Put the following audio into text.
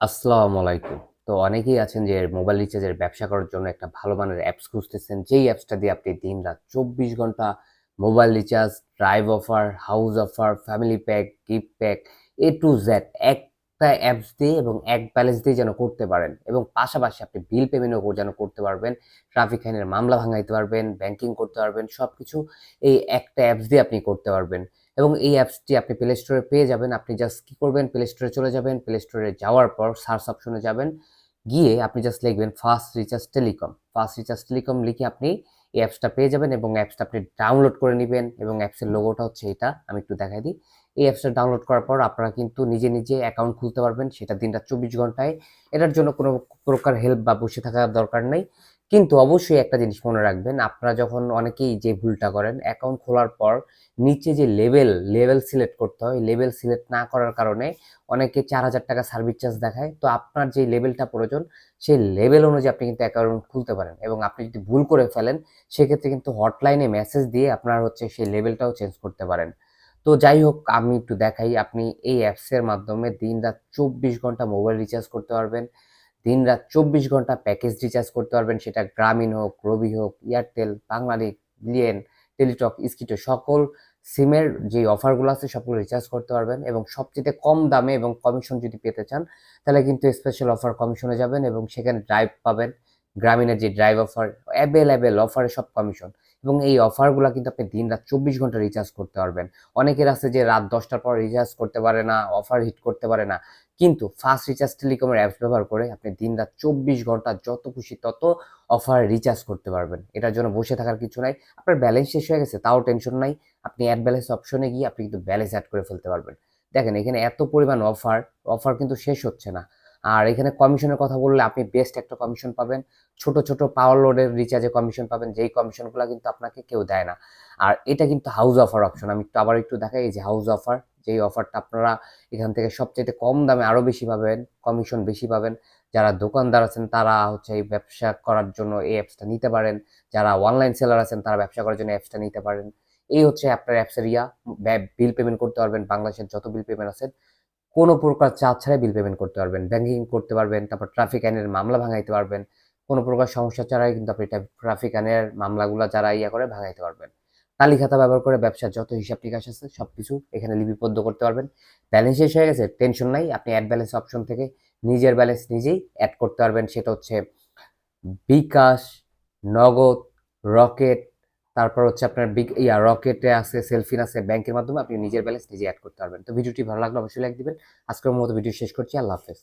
আসসালামু আলাইকুম। তো অনেকেই আছেন যে মোবাইল রিচার্জের ব্যবসা করার জন্য একটা ভালো মানের অ্যাপস খুঁজতেছেন। যেই অ্যাপসটা দিয়ে আপনি দিন রাত চব্বিশ ঘণ্টা mobile recharge, drive offer, house offer, family pack, gift pack A to Z একটা অ্যাপস দিয়ে এবং এক ব্যালেন্স দিয়ে যেন করতে পারেন এবং পাশাপাশি আপনি বিল পেমেন্টও যেন করতে পারবেন, ট্রাফিক আইনের মামলা ভাঙাইতে পারবেন, ব্যাংকিং করতে পারবেন সব কিছু এই একটা অ্যাপস দিয়ে আপনি করতে পারবেন। এবং এই অ্যাপসটি আপনি প্লে স্টোরে পেয়ে যাবেন। আপনি জাস্ট কী করবেন? প্লে স্টোরে চলে যাবেন। প্লে স্টোরে যাওয়ার পর সার্চ অপশনে যাবেন। গিয়ে আপনি জাস্ট লিখবেন fast recharge telecom fast recharge telecom লিখে আপনি এই অ্যাপসটা পেয়ে যাবেন এবং অ্যাপসটা আপনি ডাউনলোড করে নেবেন এবং অ্যাপসের লোগোটা হচ্ছে এটা। আমি একটু দেখাই দিই। এই অ্যাপসটা ডাউনলোড করার পর আপনারা কিন্তু নিজে নিজে অ্যাকাউন্ট খুলতে পারবেন। সেটা দিনটা চব্বিশ ঘন্টায়। এটার জন্য কোনো প্রকার হেল্প বা বসে থাকার দরকার নেই। কিন্তু অবশ্যই একটা জিনিস মনে রাখবেন, আপনারা যখন অনেকেই যে ভুলটা করেন অ্যাকাউন্ট খোলার পর নিচে যে লেভেল লেভেল সিলেক্ট করতে হয় লেভেল সিলেক্ট না করার কারণে অনেকে চার হাজার টাকা সার্ভিস চার্জ দেখায়। তো আপনার যে লেভেলটা প্রয়োজন, সেই লেভেল অনুযায়ী আপনি কিন্তু অ্যাকাউন্ট খুলতে পারেন এবং আপনি যদি ভুল করে ফেলেন, সেক্ষেত্রে কিন্তু হটলাইনে মেসেজ দিয়ে আপনার হচ্ছে সেই লেভেলটাও চেঞ্জ করতে পারেন। তো যাই হোক, আমি একটু দেখাই, আপনি এই অ্যাপসের মাধ্যমে দিন রাত চব্বিশ ঘণ্টা মোবাইল রিচার্জ করতে পারবেন। দিন রাত চব্বিশ ঘণ্টা প্যাকেজ রিচার্জ করতে পারবেন। সেটা গ্রামীণ হোক, রবি হোক এয়ারটেল বাংলালিক বিলিয়ন টেলিটক স্কিটো সকল সিমের যে অফারগুলো আছে সবগুলো রিচার্জ করতে পারবেন এবং সবচেয়ে কম দামে এবং কমিশন যদি পেতে চান, তাহলে কিন্তু স্পেশাল অফার কমিশনে যাবেন এবং সেখানে ড্রাইভ পাবেন। গ্রামীণের যে ড্রাইভ অফার অ্যাভেলেবেল অফারে সব কমিশন এবং এই অফারগুলো কিন্তু আপনি দিন রাত চব্বিশ ঘণ্টা রিচার্জ করতে পারবেন। অনেকের আছে যে রাত দশটার পর রিচার্জ করতে পারে না অফার হিট করতে পারে না। কিন্তু ফাস্ট রিচার্জ টেলিকমের অ্যাপস ব্যবহার করে আপনি দিন রাত চব্বিশ ঘণ্টা যত খুশি তত অফার রিচার্জ করতে পারবেন। এটার জন্য বসে থাকার কিছু নাই। আপনার ব্যালেন্স শেষ হয়ে গেছে, তাও টেনশন নাই। আপনি অ্যাড ব্যালেন্স অপশনে গিয়ে আপনি কিন্তু ব্যালেন্স অ্যাড করে ফেলতে পারবেন। দেখেন, এখানে এত পরিমাণ অফার অফার কিন্তু শেষ হচ্ছে না। আর এখানে কমিশনের কথা বললে আপনি বেস্ট একটা কমিশন পাবেন। ছোট ছোট পাওয়ার লোডের রিচার্জে কমিশন পাবেন, যেই কমিশনগুলো কিন্তু আপনাকে কেউ দেয় না। আর এটা কিন্তু হাউস অফার অপশন আমি একটু আবার একটু দেখাই, এই যে হাউস অফার যেই অফারটা আপনারা এখান থেকে সবচেয়ে কম দামে আরও বেশি পাবেন, কমিশন বেশি পাবেন। যারা দোকানদার আছেন, তারা হচ্ছে এই ব্যবসা করার জন্য এই অ্যাপসটা নিতে পারেন। যারা অনলাইন সেলার আছেন, তারা ব্যবসা করার জন্য অ্যাপসটা নিতে পারেন। এই হচ্ছে আপনার অ্যাপসের ইয়া বিল পেমেন্ট করতে পারবেন। বাংলাদেশের যত বিল পেমেন্ট আছেন কোনো প্রকার চার্জ ছাড়াই বিল পেমেন্ট করতে পারবেন। ব্যাংকিং করতে পারবেন, তারপর ট্রাফিক আইনের মামলা ভাঙাইতে পারবেন। কোনো প্রকার সমস্যা ছাড়াই কিন্তু আপনি ট্রাফিক আইনের মামলাগুলো যারা ইয়া করে ভাঙাইতে পারবেন। তালি খাতা ব্যবহার করে ব্যবসার যত হিসাব নিকাশ আছে সব কিছু এখানে লিপিবদ্ধ করতে পারবেন। ব্যালেন্স শেষ হয়ে গেছে টেনশন নাই। আপনি অ্যাড ব্যালেন্স অপশন থেকে নিজের ব্যালেন্স নিজেই অ্যাড করতে পারবেন। সেটা হচ্ছে বিকাশ, নগদ রকেট তারপর হচ্ছে আপনার বিগ ইয়া রকেটে আছে সেলফিন আছে ব্যাংকের মাধ্যমে আপনি নিজের ব্যালেন্স নিজে অ্যাড করতে পারবেন। তো ভিডিওটি ভালো লাগলে অবশ্যই লাইক দিবেন। আজকের মতো ভিডিও শেষ করছি। আল্লাহ হাফেজ।